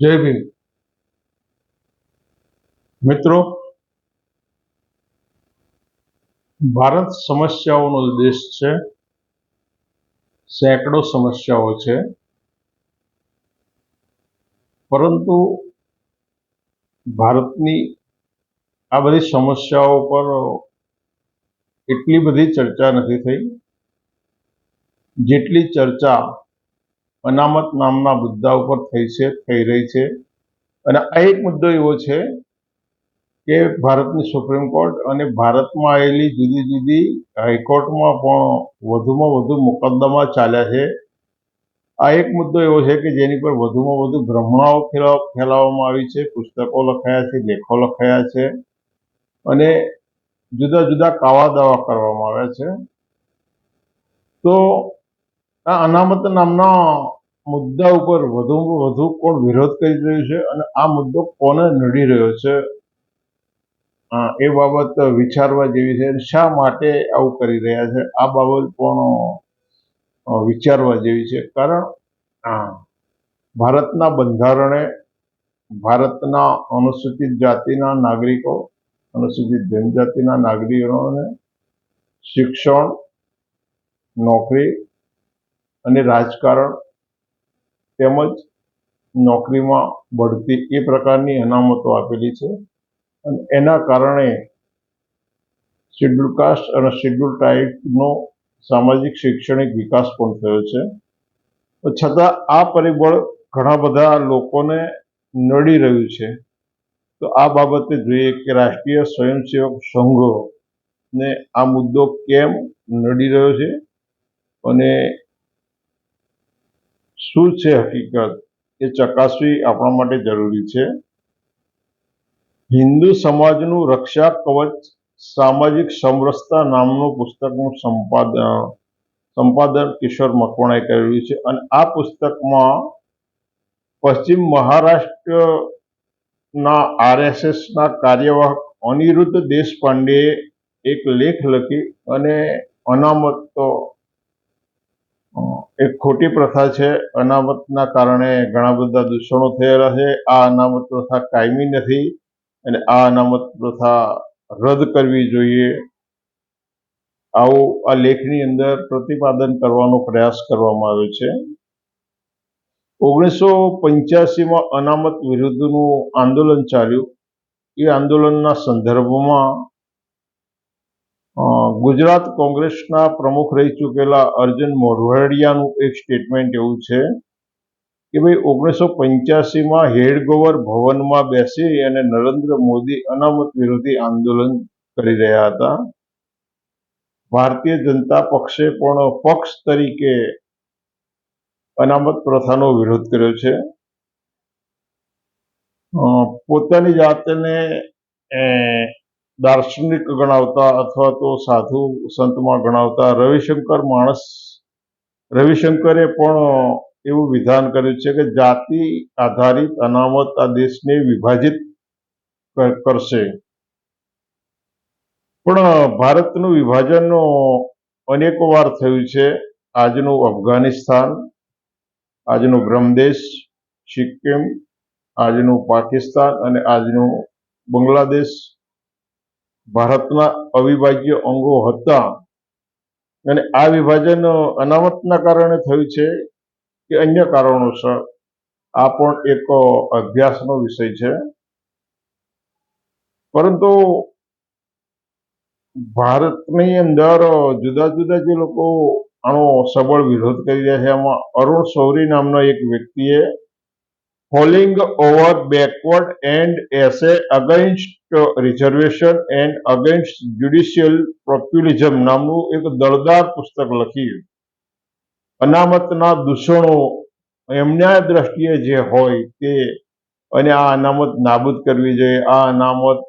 જય ભીમ. મિત્રો, ભારત સમસ્યાઓનો દેશ છે. સેંકડો સમસ્યાઓ છે. પરંતુ ભારતની આ બધી સમસ્યાઓ પર એટલી બધી ચર્ચા નથી થઈ. જેટલી ચર્ચા અનામત નામના મુદ્દા ઉપર થઈ છે, થઈ રહી છે. અને આ એક મુદ્દો એવો છે કે ભારતની સુપ્રીમ કોર્ટ અને ભારતમાં આવેલી જુદી જુદી હાઈકોર્ટમાં પણ વધુમાં વધુ મુકદ્દમા ચાલ્યા છે. આ એક મુદ્દો એવો છે કે જેની પર વધુમાં વધુ ભ્રમણાઓ ફેલાવવામાં આવી છે, પુસ્તકો લખાયા છે, લેખો લખાયા છે અને જુદા જુદા કાવા દાવા કરવામાં આવ્યા છે. તો આ અનામત નામના મુદ્દા ઉપર વધુમાં વધુ કોણ વિરોધ કરી રહ્યું છે અને આ મુદ્દો કોને નડી રહ્યો છે? એ બાબત વિચારવા જેવી છે. શા માટે આવું કરી રહ્યા છે? આ બાબત પણ વિચારવા જેવી છે. કારણ ભારતના બંધારણે ભારતના અનુસૂચિત જાતિના નાગરિકો, અનુસૂચિત જનજાતિના નાગરિકોને શિક્ષણ, નોકરી અને રાજકારણ તેમજ નોકરીમાં બઢતી એ પ્રકારની અનામતો આપેલી છે. અને એના કારણે શેડ્યુલ કાસ્ટ અને શેડ્યુલ ટ્રાઇબનો સામાજિક શૈક્ષણિક વિકાસ પણ થયો છે. છતાં આ પરિબળ ઘણા બધા લોકોને નડી રહ્યું છે. તો આ બાબતે જોઈએ કે રાષ્ટ્રીય સ્વયંસેવક સંઘો ને આ મુદ્દો કેમ નડી રહ્યો છે? અને શું છે હકીકત? એ ચકાસવી આપણા માટે જરૂરી છે. હિન્દુ સમાજનું રક્ષા કવચ સામાજિક સમરસતા નામનું પુસ્તકનું સંપાદન સંપાદન કિશોર મકવાણાએ કર્યું છે અને આ પુસ્તકમાં પશ્ચિમ મહારાષ્ટ્રના આરએસએસના કાર્યવાહક અનિરુદ્ધ દેશપાંડેએ એક લેખ લખી અને અનામત એક ખોટી પ્રથા છે. અનામતના કારણે ઘણા બધા દૂષણો થયેલા છે. આ અનામત પ્રથા કાયમી નથી અને આ અનામત પ્રથા રદ કરવી જોઈએ. આવું આ લેખની અંદર પ્રતિપાદન કરવાનો પ્રયાસ કરવામાં આવ્યો છે. ઓગણીસો પંચ્યાસીમાં અનામત વિરુદ્ધનું આંદોલન ચાલ્યું. એ આંદોલનના સંદર્ભમાં ગુજરાત કોંગ્રેસના પ્રમુખ રહી ચૂકેલા અર્જુન મોઢવાડિયાનું એક સ્ટેટમેન્ટ એવું છે કે ભાઈ, ઓગણીસો પંચ્યાસીમાં હેડગોવર ભવનમાં બેસી અને નરેન્દ્ર મોદી અનામત વિરોધી આંદોલન કરી રહ્યા હતા. ભારતીય જનતા પક્ષે પણ પક્ષ તરીકે અનામત પ્રથાનો વિરોધ કર્યો છે. પોતાની જાતને દાર્શનિક ગણાવતા અથવા તો સાધુ સંતમાં ગણાવતા રવિશંકર માણસ, રવિશંકરે પણ એવું વિધાન કર્યું છે કે જાતિ આધારિત અનામત આ દેશને વિભાજિત કરશે. પણ ભારતનું વિભાજન અનેક વાર થયું છે. આજનું અફઘાનિસ્તાન, આજનો બ્રહ્મદેશ, સિક્કિમ, આજનું પાકિસ્તાન અને આજનું બાંગ્લાદેશ. ભારતના અવિભાજ્ય અંગો હતા. અને આ વિભાજન અનામતના કારણે થયું છે કે અન્ય કારણોસર આ પણ એક અભ્યાસનો વિષય છે. પરંતુ ભારતની અંદર જુદા જુદા જે લોકો આનો સબળ વિરોધ કરી રહ્યા છે, એમાં અરુણ શૌરી નામના એક વ્યક્તિએ falling over and and essay against reservation and against judicial populism નામનું એક દળદાર પુસ્તક લખ્યું અનામતના દૂષણો એમના દ્રષ્ટિએ જે હોય તે, અને આ અનામત નાબૂદ કરવી જોઈએ. આ અનામત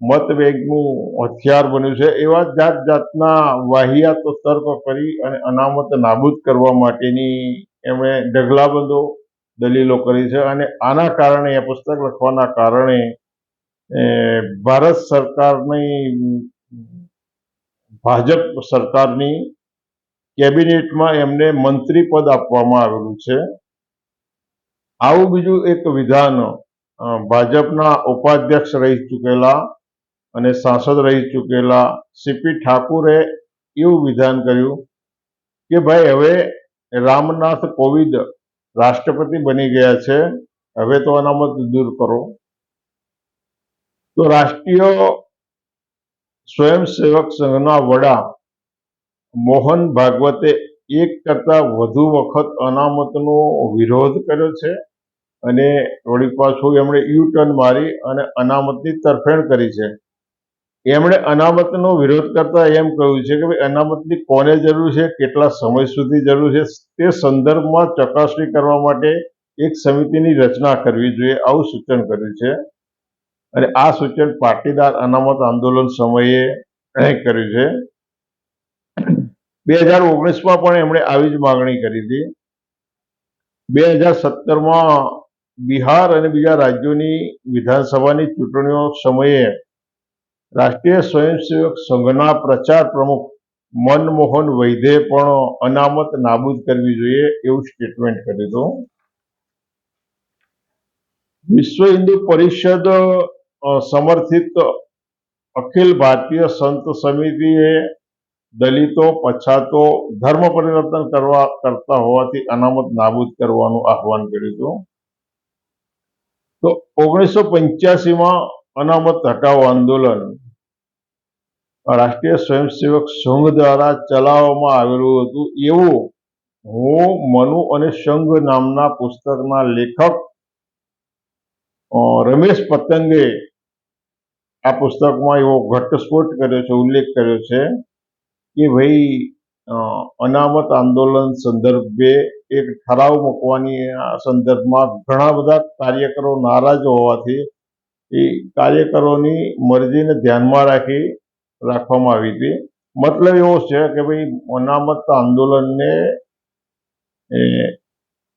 મતવેગનું હથિયાર બન્યું છે. એવા જાત જાતના વાહિયાતો તર્ક કરી અને અનામત નાબૂદ કરવા માટેની એમણે ઢગલાબંધો દલીલો કરી છે અને આના કારણે એ પુસ્તક લખવાના કારણે ભારત સરકારની, ભાજપ સરકારની કેબિનેટમાં એમને મંત્રી પદ આપવામાં આવેલું છે. આવું બીજું એક વિધાન ભાજપના ઉપાધ્યક્ષ રહી ચૂકેલા અને સાંસદ રહી ચૂકેલા સીપી ઠાકુરે એવું વિધાન કર્યું કે ભાઈ હવે રામનાથ કોવિંદ રાષ્ટ્રપતિ બની ગયા છે. હવે તો અનામત દૂર કરો. તો રાષ્ટ્રીય સ્વયંસેવક સંઘના વડા મોહન ભાગવતે એક કરતા વધુ વખત અનામતનો વિરોધ કર્યો છે અને વળી પાછું એમણે યુ ટર્ન મારી અને અનામતની તરફેણ કરી છે. એમણે અનામતનો વિરોધ કરતા એમ કહ્યું છે કે ભાઈ, અનામતની કોને જરૂર છે, કેટલા સમય સુધી જરૂર છે, તે સંદર્ભમાં ચકાસણી કરવા માટે એક સમિતિની રચના કરવી જોઈએ, આવું સૂચન કર્યું છે. અને આ સૂચન પાટીદાર અનામત આંદોલન સમયે કર્યું છે. બે હજાર ઓગણીસમાં પણ એમણે આવી જ માગણી કરી હતી. બે હજાર સત્તરમાં બિહાર અને બીજા રાજ્યોની વિધાનસભાની ચૂંટણીઓ સમયે રાષ્ટ્રીય સ્વયંસેવક સંઘના પ્રચાર પ્રમુખ મનમોહન વૈદે પણ અનામત નાબૂદ કરવી જોઈએ એવું સ્ટેટમેન્ટ કર્યું હતું. વિશ્વ હિન્દુ પરિષદ સમર્થિત અખિલ ભારતીય સંત સમિતિએ દલિતો, પછાતો ધર્મ પરિવર્તન કરવા, કરતા હોવાથી અનામત નાબૂદ કરવાનું આહવાન કર્યું હતું. તો ઓગણીસો પંચ્યાસીમાં અનામત હટાવો આંદોલન. રાષ્ટ્રીય સ્વયંસેવક સંઘ દ્વારા ચલાવવામાં આવેલું હતું એવું હું, મનુ અને સંઘ નામના પુસ્તકના લેખક રમેશ પતંગે આ પુસ્તકમાં એવો ઘટસ્ફોટ કર્યો છે, ઉલ્લેખ કર્યો છે કે ભાઈ અનામત આંદોલન સંદર્ભે એક ઠરાવ મૂકવાની આ સંદર્ભમાં ઘણા બધા કાર્યકરો નારાજ હોવાથી એ કાર્યકરોની મરજીને ધ્યાનમાં રાખી રાખવામાં આવી હતી. મતલબ એવો છે કે ભાઈ અનામત આંદોલનને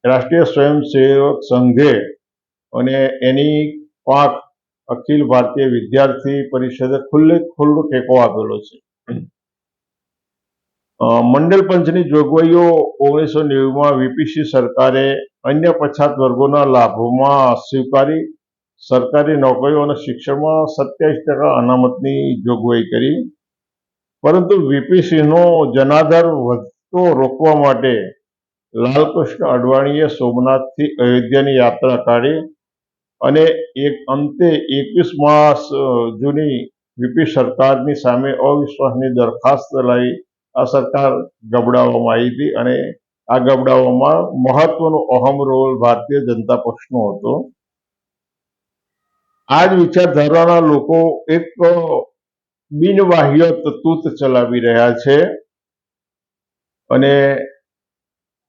રાષ્ટ્રીય સ્વયંસેવક સંઘે અને એની પાંખ અખિલ ભારતીય વિદ્યાર્થી પરિષદે ખુલ્લે ખુલ્લો ટેકો આપેલો છે. મંડળ પંચની જોગવાઈઓ ઓગણીસો નેવુંમાં વીપીસી સરકારે અન્ય પછાત વર્ગોના લાભોમાં સ્વીકારી સરકારી નોકરીઓ અને શિક્ષણમાં સત્યાવીસ ટકા અનામતની જોગવાઈ કરી. પરંતુ વીપીસીનો જનાધાર વધતો રોકવા માટે લાલકૃષ્ણ અડવાણીએ સોમનાથથી અયોધ્યાની યાત્રા કાઢી અને એક અંતે એકવીસ માસ જૂની વીપી સરકારની સામે અવિશ્વાસની દરખાસ્ત લાવી આ સરકાર ગબડાવવામાં આવી હતી અને આ ગબડાવવામાં મહત્વનો અહમ રોલ ભારતીય જનતા પક્ષનો હતો. આ જ વિચારધારાના લોકો એક બિનવાહ્ય તૂત ચલાવી રહ્યા છે અને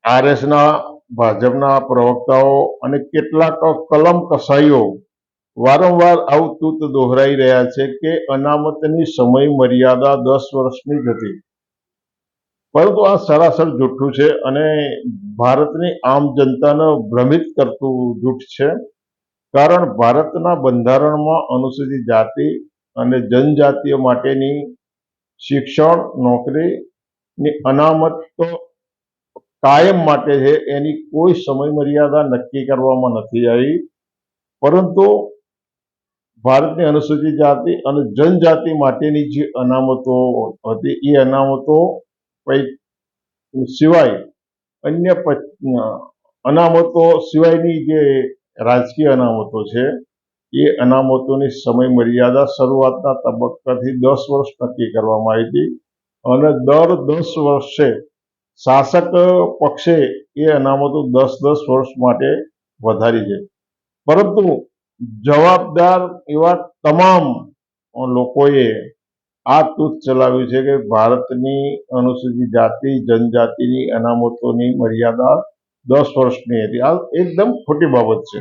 આરએસના, ભાજપના પ્રવક્તાઓ અને કેટલાક કલમ કસાઈઓ વારંવાર આવું તૂત દોહરાઈ રહ્યા છે કે અનામતની સમય મર્યાદા દસ વર્ષની જ હતી. પરંતુ આ સરાસર જૂઠું છે અને ભારતની આમ જનતાને ભ્રમિત કરતું જૂઠ છે. કારણ ભારતના બંધારણમાં અનુસૂચિત જાતિ અને જનજાતિઓ માટેની શિક્ષણ નોકરીની અનામત તો કાયમ માટે છે, એની કોઈ સમય મર્યાદા નક્કી કરવામાં નથી આવી. પરંતુ ભારતની અનુસૂચિત જાતિ અને જનજાતિ માટેની જે અનામતો હતી, એ અનામતો સિવાય અન્ય અનામતો સિવાયની જે રાજકીય અનામતો છે. એ અનામતોની સમય મર્યાદા શરૂઆતના તબક્કાથી દસ વર્ષ નક્કી કરવામાં આવી હતી અને દર દસ વર્ષે શાસક પક્ષે એ અનામતો દસ દસ વર્ષ માટે વધારી છે. પરંતુ જવાબદાર એવા તમામ લોકોએ આ તૂથ ચલાવ્યું છે કે ભારતની અનુસૂચિત જાતિ, જનજાતિની અનામતોની મર્યાદા દસ વર્ષની હતી. આ એકદમ ખોટી બાબત છે.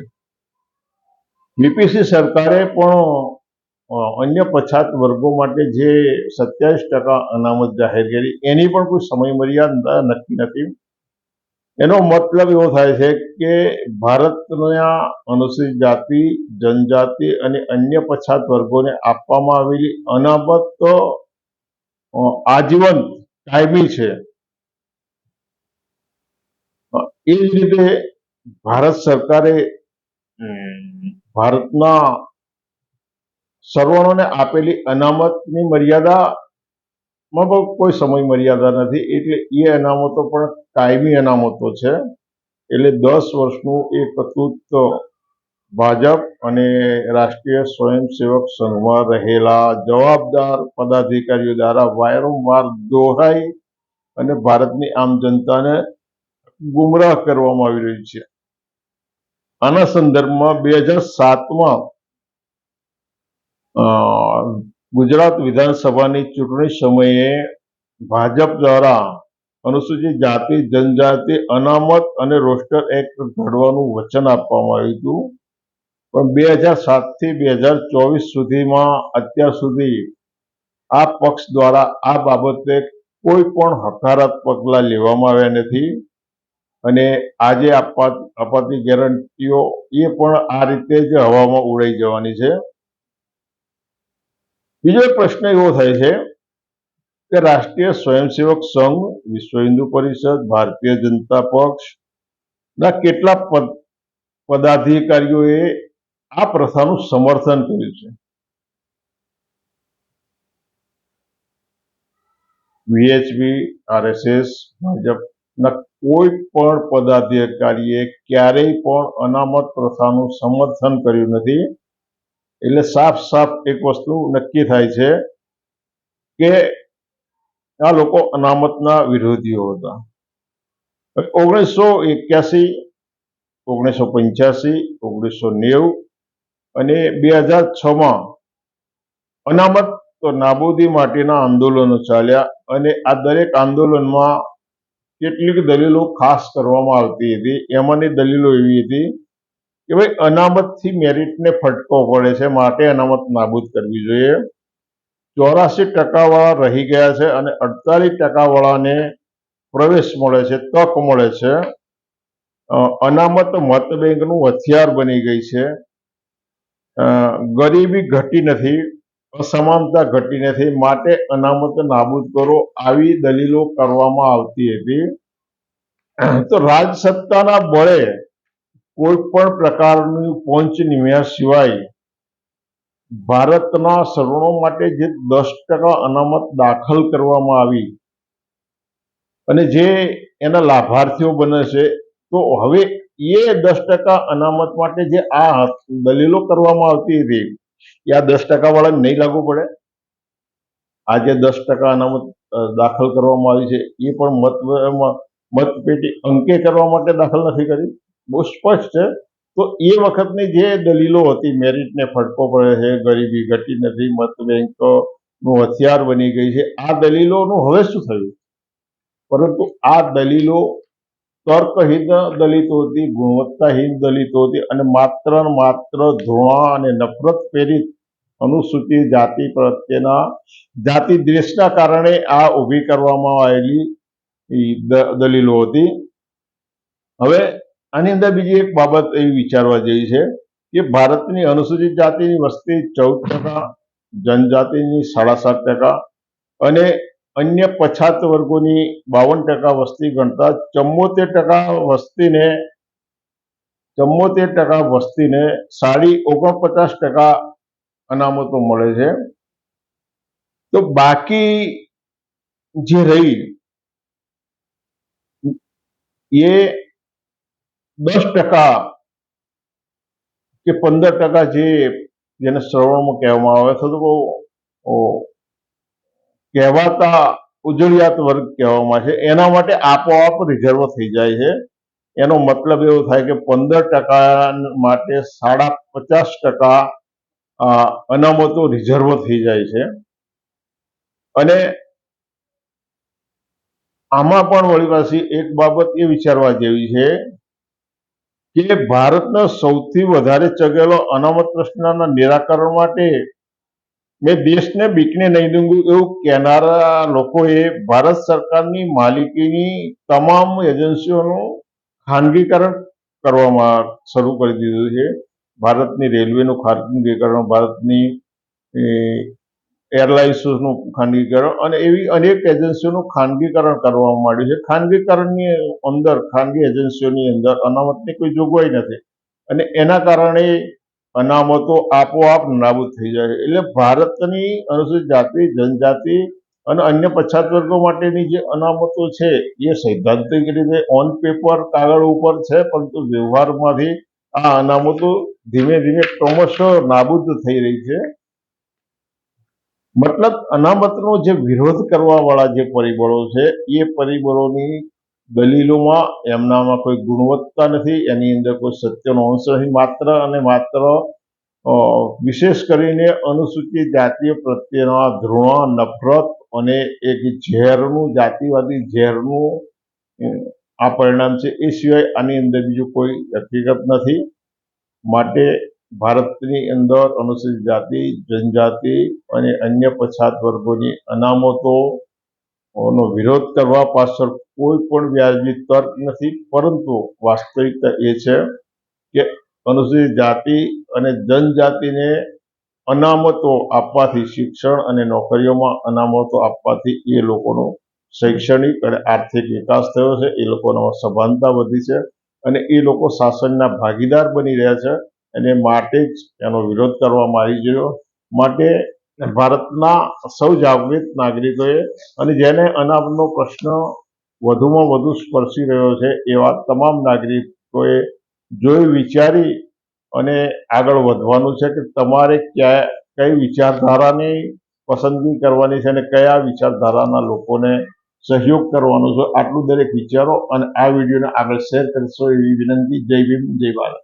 બીપીસી સરકારે પણ અન્ય પછાત વર્ગો માટે જે સત્યાવીસ ટકા અનામત જાહેર કરી, એની પણ કોઈ સમય મર્યાદા નક્કી નથી. એનો મતલબ એવો થાય છે કે ભારતના અનુસૂચિત જાતિ, જનજાતિ અને અન્ય પછાત વર્ગોને આપવામાં આવેલી અનામત તો આજીવન કાયમી છે. એ જ રીતે ભારત સરકારે ભારતના સર્વણોને આપેલી અનામતની મર્યાદામાં પણ કોઈ સમય મર્યાદા નથી. એટલે એ અનામતો પણ કાયમી અનામતો છે. એટલે દસ વર્ષનું એ પ્રકૃત ભાજપ અને રાષ્ટ્રીય સ્વયંસેવક સંઘમાં રહેલા જવાબદાર પદાધિકારીઓ દ્વારા વારંવાર દોહાઈ અને ભારતની આમ જનતાને ગુમરાહ કરવામાં આવી રહી છે. આના સંદર્ભમાં બે હજાર સાતમાં ગુજરાત વિધાનસભાની ચૂંટણી સમયે ભાજપ દ્વારા અનુસૂચિત જાતિ, જનજાતિ, અનામત અને રોસ્ટર એક્ટ ઘડવાનું વચન આપવામાં આવ્યું હતું. પણ બે હજાર સાતથી બે હજાર ચોવીસ સુધીમાં અત્યાર સુધી આ પક્ષ દ્વારા આ બાબતે કોઈ પણ હકારાત્મક પગલાં લેવામાં આવ્યા નથી. અને આજે અપાતી ગેરંટીઓ એ પણ આ રીતે જ હવામાં ઉડાઈ જવાની છે. બીજો પ્રશ્ન એવો થાય છે કે રાષ્ટ્રીય સ્વયંસેવક સંઘ, વિશ્વ હિન્દુ પરિષદ, ભારતીય જનતા પક્ષ ના કેટલા પદ પદાધિકારીઓએ આ પ્રથાનું સમર્થન કર્યું છે? વીએચપી આરએસએસ ભાજપના કોઈ પણ પદાધિકારીએ ક્યારેય પણ અનામત પ્રથાનું સમર્થન કર્યું નથી. એટલે સાફ સાફ એક વસ્તુ નક્કી થાય છે કે આ લોકો અનામતના વિરોધીઓ હતા. ઓગણીસો એક્યાસી, ઓગણીસો પંચ્યાસી, ઓગણીસો નેવું અને બે હજાર છમાં અનામત તો નાબૂદી માટેના આંદોલનો ચાલ્યા અને આ દરેક આંદોલનમાં કેટલીક દલીલો ખાસ કરવામાં આવતી હતી. એમાંની દલીલો એવી હતી કે ભાઈ, અનામતથી મેરિટને ફટકો પડે છે, માટે અનામત નાબૂદ કરવી જોઈએ. ચોરાસી ટકાવાળા રહી ગયા છે અને અડતાલીસ ટકાવાળાને પ્રવેશ મળે છે, તક મળે છે. અનામત મત બેંકનું હથિયાર બની ગઈ છે. ગરીબી ઘટી નથી. અસમાનતા ઘટી નથી માટે અનામત નાબૂદ કરો આવી દલીલો કરવામાં આવતી હતી. તો રાજ સત્તાના બળે કોઈ પણ પ્રકારની પંચ નિમ્યા સિવાય ભારતના સવર્ણો માટે જે દસ ટકા અનામત દાખલ કરવામાં આવી અને જે એના લાભાર્થીઓ બને છે, તો હવે એ દસ ટકા અનામત માટે જે આ દલીલો કરવામાં આવતી હતી એ આ દસ ટકા વાળાને નહીં લાગુ પડે? આ જે દસ ટકા અનામત દાખલ કરવામાં આવી છે. એ પણ મત મતપેટી અંકે કરવા માટે દાખલ નથી કરી. બહુ સ્પષ્ટ છે. તો એ વખતની જે દલીલો હતી, મેરિટને ફટકો પડે છે, ગરીબી ઘટી નથી, મત બેંકનું હથિયાર બની ગઈ છે. આ દલીલોનું હવે શું થયું? પરંતુ આ દલીલો તર્કહીન દલિતો હતી ગુણવત્તાહીન હતી અને માત્ર માત્ર ધોળા અને નફરત પ્રેરિત અનુસૂચિત જાતિ પ્રત્યેના, જાતિ દ્વેષના કારણે આ ઊભી કરવામાં આવેલી દલીલો હતી. હવે આની અંદર બીજી એક બાબત એવી વિચારવા જેવી છે કે ભારતની અનુસૂચિત જાતિની વસ્તી ચૌદ ટકા, જનજાતિની સાડા સાત ટકા અને અન્ય પછાત વર્ગોની બાવન ટકા વસ્તી ગણતા ચુમ્મોતેર ટકા વસ્તીને ચુમ્મોતેર ટકા વસ્તીને સાડી ઓગણપચાસ ટકા અનામતો મળે છે. તો બાકી જે રહી, એ દસ ટકા કે પંદર ટકા જે જેને શ્રવણમાં કહેવામાં આવે અથવા તો કહેવાતા ઉજળિયાત વર્ગ કહેવામાં છે. એના માટે આપોઆપ રિઝર્વ થઈ જાય છે. એનો મતલબ એવો થાય કે પંદર ટકા માટે સાડા પચાસ ટકા અનામતો રિઝર્વ થઈ જાય છે. અને આમાં પણ વળી પાછી એક બાબત એ વિચારવા જેવી છે કે ભારતનો સૌથી વધારે ચગેલો અનામત પ્રશ્નના નિરાકરણ માટે મેં દેશને બીકને નહીં દૂંગું એવું કહેનારા લોકોએ ભારત સરકારની માલિકીની તમામ એજન્સીઓનું ખાનગીકરણ કરવામાં શરૂ કરી દીધું છે. ભારતની રેલવેનું ખાનગીકરણ, ભારતની એરલાઇન્સનું ખાનગીકરણ અને એવી અનેક એજન્સીઓનું ખાનગીકરણ કરવામાં માંડ્યું છે. ખાનગીકરણની અંદર, ખાનગી એજન્સીઓની અંદર અનામતની કોઈ જોગવાઈ નથી અને એના કારણે અનામતો આપોઆપ નાબૂદ થઈ જાય એટલે ભારતની અનુસૂચિત જાતિ, જનજાતિ અને અન્ય પછાત વર્ગો માટેની જે અનામતો છે, એ સૈદ્ધાંતિક રીતે ઓન પેપર કાગળ ઉપર છે, પરંતુ વ્યવહારમાંથી આ અનામતો ધીમે ધીમે ક્રમશઃ નાબૂદ થઈ રહી છે. મતલબ અનામતનો જે વિરોધ કરવા વાળા જે પરિબળો છે, એ પરિબળોની દલીલોમાં એમનામાં કોઈ ગુણવત્તા નથી, એની અંદર કોઈ સત્યનો અંશ નથી. માત્ર અને માત્ર વિશેષ કરીને અનુસૂચિત જાતિઓ પ્રત્યેના ધૃણ નફરત અને એક ઝેરનું, જાતિવાદી ઝેરનું આ પરિણામ છે. એ સિવાય આની અંદર બીજું કોઈ હકીકત નથી. માટે ભારતની અંદર અનુસૂચિત જાતિ, જનજાતિ અને અન્ય પછાત વર્ગોની અનામતો નો વિરોધ કરવા પાછળ કોઈ પણ વ્યાજબી તર્ક નથી, પરંતુ વાસ્તવિકતા એ છે કે અનુસૂચિત જાતિ અને જનજાતિને અનામતો આપવાથી શિક્ષણ અને નોકરીઓમાં અનામતો આપવાથી એ લોકોનો શૈક્ષણિક અને આર્થિક વિકાસ થયો છે. એ લોકોનામાં સભાનતા વધી છે અને એ લોકો શાસનના ભાગીદાર બની રહ્યા છે. અને માટે જ એનો વિરોધ કરવામાં આવી ગયો માટે ભારતના સૌ જાગૃત નાગરિકોએ અને જેને અનામનો પ્રશ્ન વધુમાં વધુ સ્પર્શી રહ્યો છે, એવા તમામ નાગરિકોએ જોઈ વિચારી અને આગળ વધવાનું છે કે તમારે ક્યાં, કઈ વિચારધારાની પસંદગી કરવાની છે અને કયા વિચારધારાના લોકોને સહયોગ કરવાનો છે. આટલું દરેક વિચારો અને આ વિડીયોને આગળ શેર કરશો એવી વિનંતી. જય ભીમ, જય ભારત.